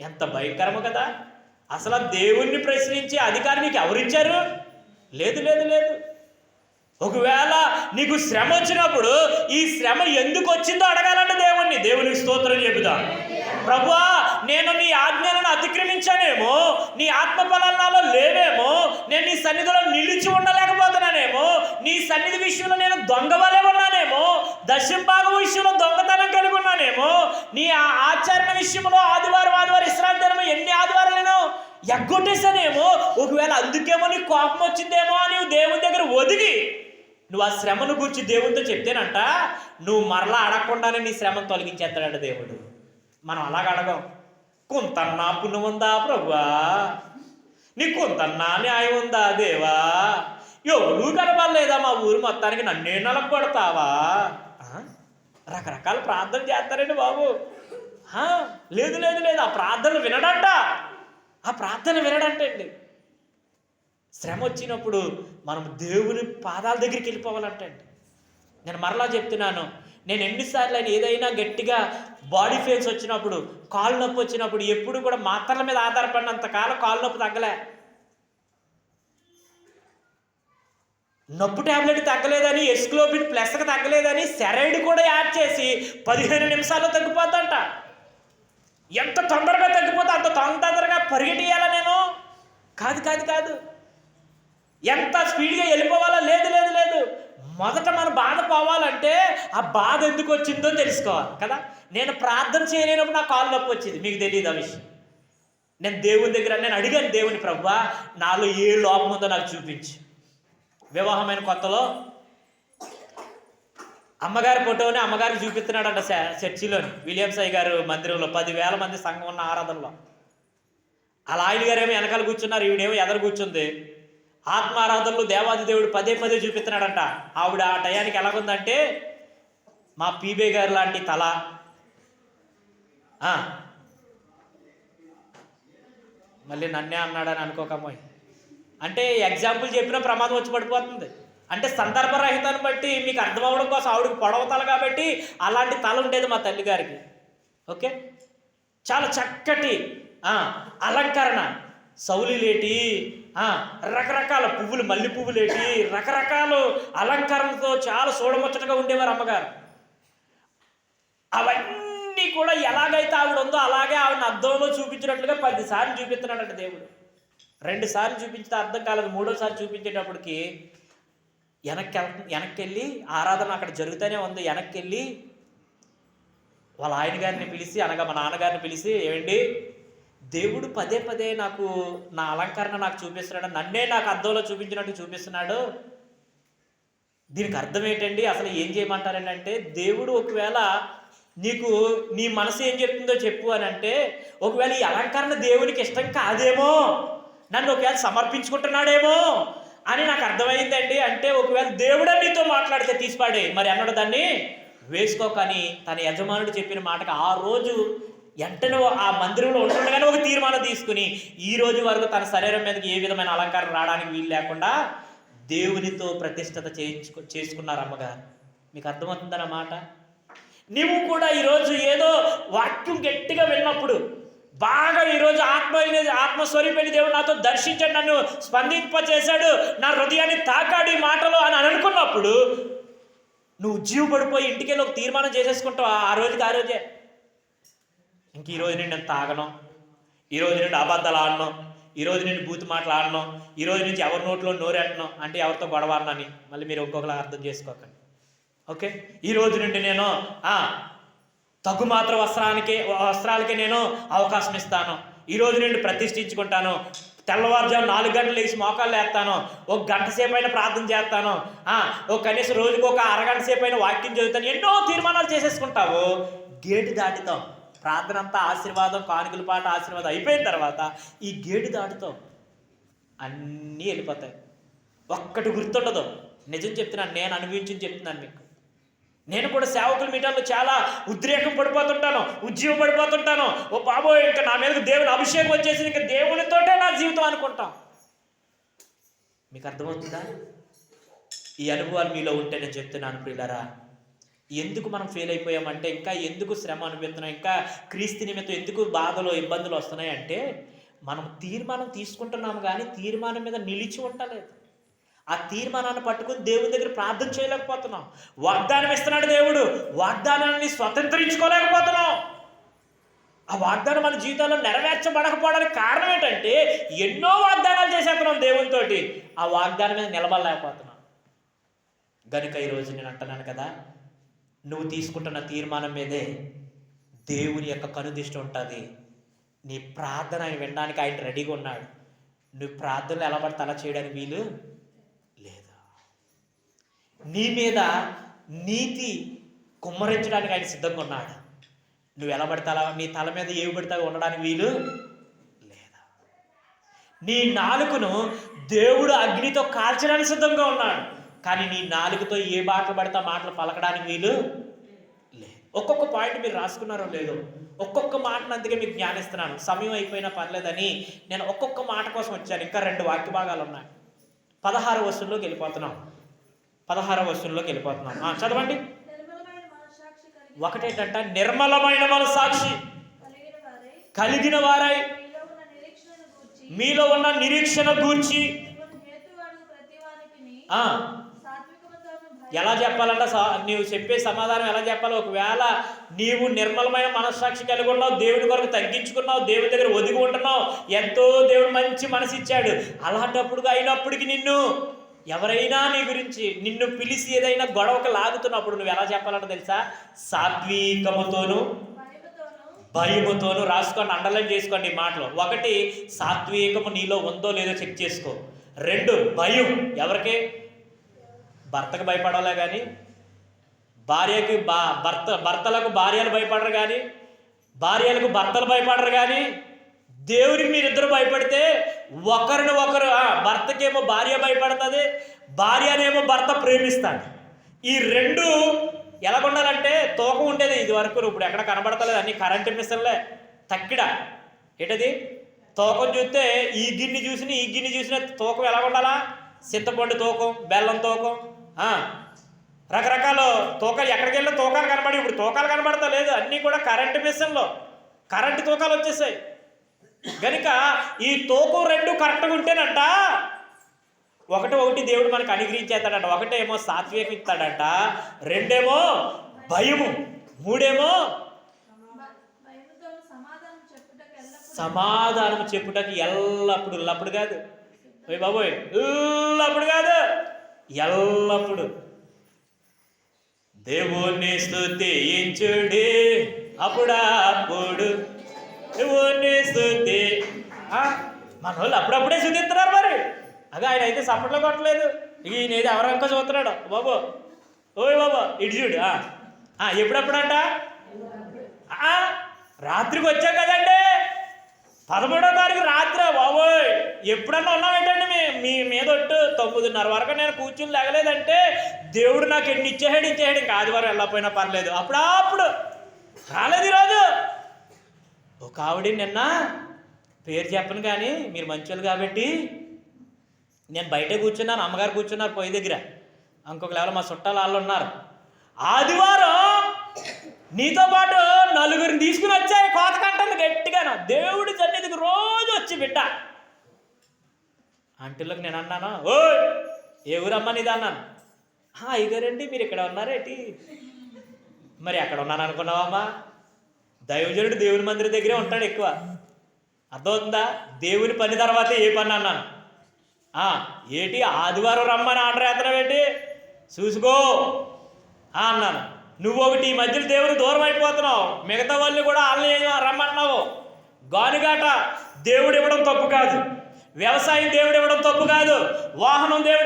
ఎంత భయంకరము కదా. అసలు దేవుణ్ణి ప్రశ్నించే అధికారం నీకు ఎవరిచ్చారు? లేదు లేదు లేదు. ఒకవేళ నీకు శ్రమ వచ్చినప్పుడు ఈ శ్రమ ఎందుకు వచ్చిందో అడగాలంటే దేవుణ్ణి. దేవునికి స్తోత్రం చెబుదా ప్రభువా నేను నీ ఆజ్ఞలను అతిక్రమించానేమో నీ ఆత్మ ఫలాలు నాలో లేవేమో నేను నీ సన్నిధిలో నిలిచి ఉండాలి అన్నిటి విషయంలో నేను దొంగవలే ఉన్నానేమో దశంభాగం విషయంలో దొంగతనం కలిగి ఉన్నానేమో నీ ఆ ఆచరణ విషయంలో ఆదివారం ఆదివారం ఇస్రాయల్ దినం ఎన్ని నేను ఎగ్గొట్టేశానేమో ఒకవేళ అందుకేమో నీకు కోపం వచ్చిందేమో నీవు దేవుని దగ్గర ఒదిగి నువ్వు ఆ శ్రమను గురించి దేవునితో చెప్తేనంట నువ్వు మరలా అడగకుండానే నీ శ్రమను తొలగించేస్తాడంట దేవుడు. మనం అలాగ అడగం. కొంతన్నా పుణ్యం ఉందా ప్రభువా? నీ కొంతన్నా న్యాయం ఉందా దేవా? ఎవరు కనపడలేదా మా ఊరు మొత్తానికి నన్నే నలగొడతావా? రకరకాల ప్రార్థన చేస్తారండి బాబు. లేదు లేదు లేదు ఆ ప్రార్థన వినడంట. ఆ ప్రార్థన వినడంటండి. శ్రమ వచ్చినప్పుడు మనం దేవుని పాదాల దగ్గరికి వెళ్ళిపోవాలంటండి. నేను మరలా చెప్తున్నాను నేను ఎన్నిసార్లు అయినా ఏదైనా గట్టిగా బాడీ పెయిన్స్ వచ్చినప్పుడు కాలు నొప్పి వచ్చినప్పుడు ఎప్పుడు కూడా మాత్రల మీద ఆధారపడినంత కాలం కాలు నొప్పి తగ్గలే. నొప్పు టాబ్లెట్ తగ్గలేదని ఎస్క్లోబిన్ ప్లస్కి తగ్గలేదని సెరైడ్ కూడా యాడ్ చేసి పదిహేను నిమిషాల్లో తగ్గిపోద్దంట. ఎంత తొందరగా తగ్గిపోతే అంత తొందరగా పరిగెట్టేయాలా నేను? కాదు కాదు కాదు. ఎంత స్పీడ్గా వెళ్ళిపోవాలా లేదు లేదు లేదు. మొదట మన బాధ పోవాలంటే ఆ బాధ ఎందుకు వచ్చిందో తెలుసుకోవాలి కదా? నేను ప్రార్థన చేయలేనప్పుడు నా కాలు నొప్పి వచ్చింది. మీకు తెలియదు ఆ విషయం? నేను దేవుని దగ్గర నేను అడిగాను దేవుని ప్రభా నాలో ఏ లోపం ఉందో నాకు చూపించు. వివాహమైన కొత్తలో అమ్మగారి ఫోటోని అమ్మగారికి చూపిస్తున్నాడంట చర్చిలోని. విలియమ్స్ అయ్య గారు మందిరంలో పదివేల మంది సంఘం ఉన్న ఆరాధనలో. అలా ఆయన గారేమో వెనకాల కూర్చున్నారు ఈవిడేమో ఎదరు కూర్చుంది. ఆత్మారాధనలు దేవాది దేవుడు పదే పదే చూపిస్తున్నాడంట. ఆవిడ ఆ టయానికి ఎలాగుందంటే మా పీబే గారు లాంటి తల. మళ్ళీ నన్నే అన్నాడని అనుకోకమ్మోయ్. అంటే ఎగ్జాంపుల్ చెప్పిన ప్రమాదం వచ్చి పడిపోతుంది. అంటే సందర్భరహితాన్ని బట్టి మీకు అర్థం అవ్వడం కోసం ఆవిడకి పొడవ తల కాబట్టి అలాంటి తల ఉండేది మా తల్లిగారికి ఓకే? చాలా చక్కటి అలంకరణ. సౌలిలేటి రకరకాల పువ్వులు మల్లె పువ్వులేటి రకరకాల అలంకరణతో చాలా చూడముచ్చటగా ఉండేవారు అమ్మగారు. అవన్నీ కూడా ఎలాగైతే ఆవిడ ఉందో అలాగే ఆవిడని అద్దంలో చూపించినట్లుగా పదిసార్లు చూపిస్తున్నాడంట దేవుడు. రెండు సార్లు చూపించితే అర్థం కాలేదు. మూడోసారి చూపించేటప్పటికి వెనక్కి వెనక్కి వెళ్ళి ఆరాధన అక్కడ జరుగుతూనే ఉంది. వెనక్కి వెళ్ళి వాళ్ళ ఆయన గారిని పిలిచి అనగా మా నాన్నగారిని పిలిచి ఏమండి దేవుడు పదే పదే నాకు నా అలంకరణ నాకు చూపిస్తున్నాడు. నన్నే నాకు అర్థంలో చూపించినట్టు చూపిస్తున్నాడు. దీనికి అర్థం ఏంటండి? అసలు ఏం చేయమంటారండి అంటే దేవుడు ఒకవేళ నీకు నీ మనసు ఏం చెప్తుందో చెప్పు అని అంటే ఒకవేళ ఈ అలంకరణ దేవునికి ఇష్టం కాదేమో నన్ను ఒకవేళ సమర్పించుకుంటున్నాడేమో అని నాకు అర్థమైందండి. అంటే ఒకవేళ దేవుడే నీతో మాట్లాడితే తీసిపాడే. మరి అన్నాడు దాన్ని వేసుకోకని తన యజమానుడు చెప్పిన మాటకు ఆ రోజు వెంటనే ఆ మందిరంలో ఉంటుండగానే ఒక తీర్మానం తీసుకుని ఈ రోజు వరకు తన శరీరం మీదకి ఏ విధమైన అలంకారం రావడానికి వీలు లేకుండా దేవునితో ప్రతిష్టత చేయించుకు చేసుకున్నారు అమ్మగారు. మీకు అర్థమవుతుందన్నమాట నువ్వు కూడా ఈరోజు ఏదో వాక్యం గట్టిగా విన్నప్పుడు బాగా ఈరోజు ఆత్మ ఆత్మస్వరూపిణి దేవుడు నాతో దర్శించాడు నన్ను స్పందింపచేశాడు నా హృదయాన్ని తాకాడు ఈ మాటలు అని అనుకున్నప్పుడు నువ్వు జీవపడిపోయి ఇంటికి ఒక తీర్మానం చేసేసుకుంటావు ఆ రోజుకి ఆ రోజే. ఇంక ఈరోజు నేను నుండి నేను తాగను ఈరోజు నేను నుండి అబద్ధాలు ఆడను? ఈరోజు నేను నుండి బూతు మాటలు ఆడను? ఈరోజు నుంచి ఎవరి నోట్లో నోరెట్టను అంటే ఎవరితో గొడవ అన్నని మళ్ళీ మీరు ఒక్కొక్కలా అర్థం చేసుకోకండి. ఓకే? ఈ రోజు నుండి నేను తగుమాత్ర వస్త్రానికే వస్త్రానికి వస్త్రాలకి నేను అవకాశం ఇస్తాను ఈరోజు నేను నుండి ప్రతిష్ఠించుకుంటాను. తెల్లవారుజాము నాలుగు గంటలు లేచి మోకాళ్ళు వేస్తాను ఒక గంట సేపు అయినా ప్రార్థన చేస్తాను. ఒక కనీసం రోజుకు ఒక అరగంట సేపు అయినా వాక్యం చదువుతాను. ఎన్నో తీర్మానాలు చేసేసుకుంటావు. గేటు దాటుతాం. ప్రార్థన అంతా ఆశీర్వాదం కానుకల పాట ఆశీర్వాదం అయిపోయిన తర్వాత ఈ గేటు దాటుతాం. అన్నీ వెళ్ళిపోతాయి. ఒక్కటి గుర్తుండదు. నిజం చెప్తున్నాను నేను అనుభవించి చెప్తున్నాను మీకు. నేను కూడా సేవకుల మీటర్లో చాలా ఉద్రేకం పడిపోతుంటాను ఉద్యమం పడిపోతుంటాను. ఓ బాబో ఇంకా నా మీదకి దేవుని అభిషేకం వచ్చేసి ఇంకా దేవునితోటే నా జీవితం అనుకుంటాం. మీకు అర్థమవుతుందా? ఈ అనుభవాలు మీలో ఉంటే నేను చెప్తున్నాను ప్రియులరా ఎందుకు మనం ఫెయిల్ అయిపోయామంటే ఇంకా ఎందుకు శ్రమ అనుభవిస్తున్నాం ఇంకా క్రీస్తు నిమిత్తం ఎందుకు బాధలు ఇబ్బందులు వస్తున్నాయి అంటే మనం తీర్మానం తీసుకుంటున్నాము కానీ తీర్మానం మీద నిలిచి ఉండలేదు. ఆ తీర్మానాన్ని పట్టుకుని దేవుని దగ్గర ప్రార్థన చేయలేకపోతున్నాం. వాగ్దానం ఇస్తున్నాడు దేవుడు. వాగ్దానాన్ని స్వతంత్రించుకోలేకపోతున్నాం. ఆ వాగ్దానం మన జీవితంలో నెరవేర్చబడకపోవడానికి కారణం ఏంటంటే ఎన్నో వాగ్దానాలు చేసేస్తున్నాం దేవునితోటి. ఆ వాగ్దానం మీద నిలబడలేకపోతున్నాం. గనుక ఈరోజు నేను అంటున్నాను కదా నువ్వు తీసుకుంటున్న తీర్మానం మీదే దేవుని యొక్క కనుదిష్టి ఉంటుంది. నీ ప్రార్థన ఆయన వినడానికి ఆయన రెడీగా ఉన్నాడు. నువ్వు ప్రార్థనలు ఎలా పడితే అలా చేయడానికి వీలు నీ మీద నీతి కుమ్మరించడానికి ఆయన సిద్ధంగా ఉన్నాడు. నువ్వు ఎలా పడతావా అలా నీ తల మీద ఏవి పడితే ఉండడానికి వీలు లేదా? నీ నాలుకను దేవుడు అగ్నితో కాల్చడానికి సిద్ధంగా ఉన్నాడు. కానీ నీ నాలుకతో ఏ మాటలు పడితే మాటలు పలకడానికి వీలు లేదు. ఒక్కొక్క పాయింట్ మీరు రాసుకున్నారో లేదో ఒక్కొక్క మాటను అందుకే మీకు జ్ఞానిస్తున్నాను. సమయం అయిపోయినా పర్లేదని నేను ఒక్కొక్క మాట కోసం వచ్చాను. ఇంకా రెండు వాక్య భాగాలు ఉన్నాయి. పదహారు వస్తువుల్లోకి వెళ్ళిపోతున్నాం. పదహార వస్తువుల్లోకి వెళ్ళిపోతున్నాం. చదవండి. ఒకటేంటంట? నిర్మలమైన మనసాక్షి కలిగిన వారై కలిగిన వారై మీలో ఉన్న నిరీక్షణ గూర్చి ఎలా చెప్పాలంటే? నీవు చెప్పే సమాధానం ఎలా చెప్పాలి? ఒకవేళ నీవు నిర్మలమైన మనస్సాక్షి కలిగి ఉన్నావు దేవుడి కొరకు తగ్గించుకున్నావు దేవుడి దగ్గర ఒదిగి ఉంటున్నావు ఎంతో దేవుడు మంచి మనసు ఇచ్చాడు అలాంటప్పుడు అయినప్పటికీ నిన్ను ఎవరైనా నీ గురించి నిన్ను పిలిచి ఏదైనా గొడవకు లాగుతున్నప్పుడు నువ్వు ఎలా చెప్పాలంటే తెలుసా? సాత్వికముతోనూ భయముతోనూ రాసుకోండి అండర్లైన్ చేసుకోండి ఈ మాటలు. ఒకటి సాత్వికము నీలో ఉందో లేదో చెక్ చేసుకో. రెండు భయం. ఎవరికి? భర్తకు భయపడాలా కానీ భార్యకి భర్త భర్తలకు భార్యలు భయపడరు కానీ భార్యలకు భర్తలు భయపడరు కానీ దేవునికి మీరిద్దరు భయపడితే ఒకరిని ఒకరు భర్తకేమో భార్య భయపడుతుంది భార్యనేమో భర్త ప్రేమిస్తాడు. ఈ రెండు ఎలా ఉండాలంటే తూకం ఉండేది ఇది వరకు ఇప్పుడు ఎక్కడ కనబడతలేదు అన్ని కరెంట్ మిషన్లే తక్కిడ. ఏంటది? తూకం చూస్తే ఈ గిన్నె చూసిన ఈ గిన్నె చూసిన తూకం ఎలా ఉండాలా చింతపండు తూకం బెల్లం తూకం రకరకాల తూకాలు ఎక్కడికి వెళ్ళిన తూకాలు కనబడి ఇప్పుడు తూకాలు కనబడతా లేదు అన్నీ కూడా కరెంటు మిషన్లో. కరెంటు తూకాలు వచ్చేసాయి. గనుక ఈ తోపు రెండు కరెక్ట్గా ఉంటేనంట. ఒకటి ఒకటి దేవుడు మనకు అనుగ్రహించేస్తాడంట. ఒకటేమో సాత్వికం ఇస్తాడంట. రెండేమో భయము. మూడేమో సమాధానం చెప్పుటకు ఎల్లప్పుడు ఎల్లప్పుడు కాదు. ఓయ్ బాబోయ్ ఎల్లప్పుడు కాదు. ఎల్లప్పుడు. దేవుణ్ణి స్థుతించుడి అప్పుడప్పుడు. దేవుణ్ణి ఆ, మన వాళ్ళు అప్పుడప్పుడే శుద్ధిస్తున్నారు మరి. అదే ఆయన అయితే సప్పట్లో కొట్టలేదు. ఈయన ఏది ఎవరంక చూస్తున్నాడు. బాబు ఓయ్ బాబు ఇటు చూడు ఆ, ఎప్పుడప్పుడంట? రాత్రికి వచ్చాం కదండి. పదమూడో తారీఖు రాత్రి బాబోయ్. ఎప్పుడన్నా ఉన్నామేంటండి మీ మీ మీద ఒట్టు? తొమ్మిదిన్నర వరకు నేను కూర్చుని లేగలేదంటే దేవుడు నాకు ఎన్ని ఇచ్చేసాడు ఇచ్చేసాడు. ఇంకా ఆదివారం వెళ్ళకపోయినా పర్లేదు. అప్పుడప్పుడు రాలేదు ఈరోజు. కావిడి నిన్న పేరు చెప్పను కానీ మీరు మంచోళ్ళు కాబట్టి నేను బయట కూర్చున్నాను అమ్మగారు కూర్చున్నారు పొయ్యి దగ్గర. ఇంకొక లెవెల్ మా చుట్టాలు వాళ్ళు ఉన్నారు. ఆదివారం నీతో పాటు నలుగురిని తీసుకుని వచ్చాయి. కోత కంటుంది గట్టిగా దేవుడి సన్నిధికి రోజు వచ్చి బిడ్డ. అంటులకు నేను అన్నాను? ఓ ఏ ఊరమ్మా నీది అన్నాను. "ఆ, అయ్యగారండి మీరు ఇక్కడ ఉన్నారేటి? మరి అక్కడ ఉన్నాను అనుకున్నావమ్మా దైవజనుడు దేవుని మందిరం దగ్గరే ఉంటాడు ఎక్కువ. అర్థమవుతుందా? దేవుని పని తర్వాత ఏ పని అన్నాను. ఏటి? ఆదివారం రమ్మని ఆర్డర్ వేస్తున్నావు ఏంటి? చూసుకో. ఆ, అన్నాను. నువ్వు ఒకటి ఈ మధ్యలో దేవుని దూరం అయిపోతున్నావు. మిగతా వాళ్ళు కూడా వాళ్ళని రమ్మంటున్నావు. గానుగాట దేవుడు ఇవ్వడం తప్పు కాదు. వ్యవసాయం దేవుడు ఇవ్వడం తప్పు కాదు. వాహనం దేవుడు